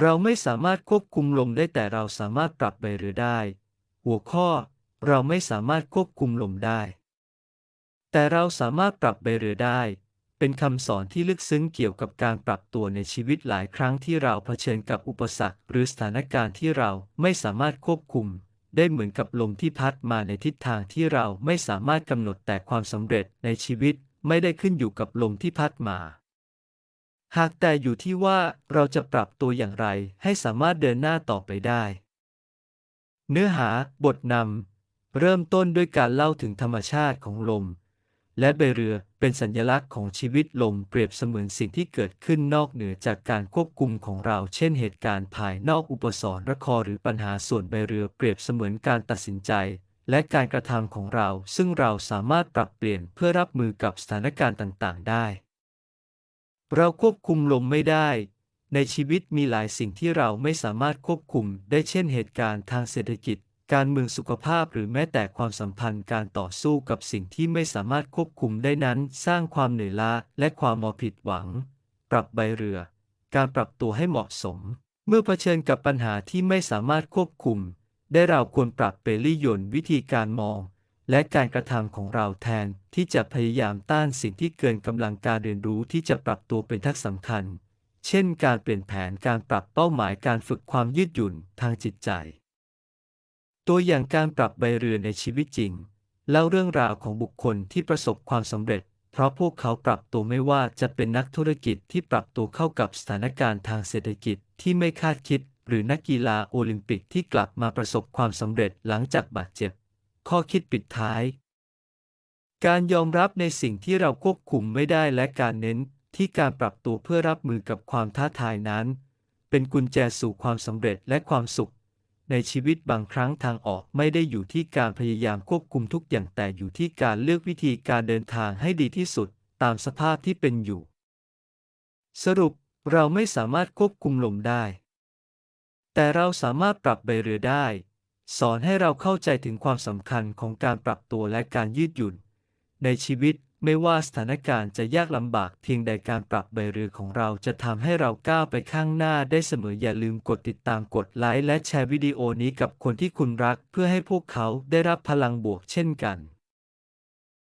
เราไม่สามารถควบคุมลมได้แต่เราสามารถปรับใบเรือได้ หัวข้อ เราไม่สามารถควบคุมลมได้ แต่เราสามารถปรับใบเรือได้ เป็นคำสอนที่ลึกซึ้งเกี่ยวกับการปรับตัวในชีวิตหลายครั้งที่เราเผชิญกับอุปสรรค หรือสถานการณ์ที่เราไม่สามารถควบคุม ได้เหมือนกับลมที่พัดมาในทิศทางที่เราไม่สามารถกำหนดแต่ความสำเร็จในชีวิตไม่ได้ขึ้นอยู่กับลมที่พัดมา หากแต่อยู่ที่ว่าเราจะปรับตัวอย่างไรให้สามารถเดินหน้าต่อไปได้ เนื้อหาบทนำเริ่มต้นด้วยการเล่าถึงธรรมชาติของลม และใบเรือเป็นสัญลักษณ์ของชีวิตลมเปรียบเสมือนสิ่งที่เกิดขึ้นนอกเหนือจากการควบคุมของเรา เช่นเหตุการณ์ภายนอกอุปสรรคหรือปัญหาส่วนใบเรือเปรียบเสมือนการตัดสินใจ และการกระทำของเรา ซึ่งเราสามารถปรับเปลี่ยนเพื่อรับมือกับสถานการณ์ต่าง ๆ ได้ เราควบคุมลมไม่ได้ ในชีวิตมีหลายสิ่งที่เราไม่สามารถควบคุมได้เช่นเหตุการณ์ทางเศรษฐกิจ การเมืองสุขภาพหรือแม้แต่ความสัมพันธ์การต่อสู้กับสิ่งที่ไม่สามารถควบคุมได้นั้น สร้างความเหนื่อยล้าและความมอผิดหวัง ปรับใบเรือ การปรับตัวให้เหมาะสม เมื่อเผชิญกับปัญหาที่ไม่สามารถควบคุม ได้เราควรปรับเปลี่ยนวิธีการมอง และการกระทำของเราแทนที่จะพยายามต้านสิ่งที่เกินกำลังการเรียนรู้ที่จะปรับตัวเป็นทักษะสำคัญ เช่น การเปลี่ยนแผนการปรับเป้าหมายการฝึกความยืดหยุ่นทางจิตใจ ตัวอย่างการปรับใบเรือในชีวิตจริง เล่าเรื่องราวของบุคคลที่ประสบความสำเร็จ เพราะพวกเขาปรับตัวไม่ว่าจะเป็นนักธุรกิจที่ปรับตัวเข้ากับสถานการณ์ทางเศรษฐกิจที่ไม่คาดคิด หรือนักกีฬาโอลิมปิกที่กลับมาประสบความสำเร็จหลังจากบาดเจ็บ ข้อคิดปิดท้าย การยอมรับในสิ่งที่เราควบคุมไม่ได้และการเน้นที่การปรับตัวเพื่อรับมือกับความท้าทายนั้น เป็นกุญแจสู่ความสำเร็จและความสุข ในชีวิตบางครั้งทางออกไม่ได้อยู่ที่การพยายามควบคุมทุกอย่างแต่อยู่ที่การเลือกวิธีการเดินทางให้ดีที่สุดตามสภาพที่เป็นอยู่ สรุปเราไม่สามารถควบคุมลมได้ แต่เราสามารถปรับใบเรือได้ สอนให้เราเข้าใจถึงความสำคัญของการปรับตัวและการยืดหยุ่น ในชีวิตไม่ว่าสถานการณ์จะยากลำบากเพียงใดการปรับใบเรือของเราจะทำให้เราก้าวไปข้างหน้าได้เสมออย่าลืมกดติดตามกดไลค์และแชร์วิดีโอนี้กับคนที่คุณรักเพื่อให้พวกเขาได้รับพลังบวกเช่นกัน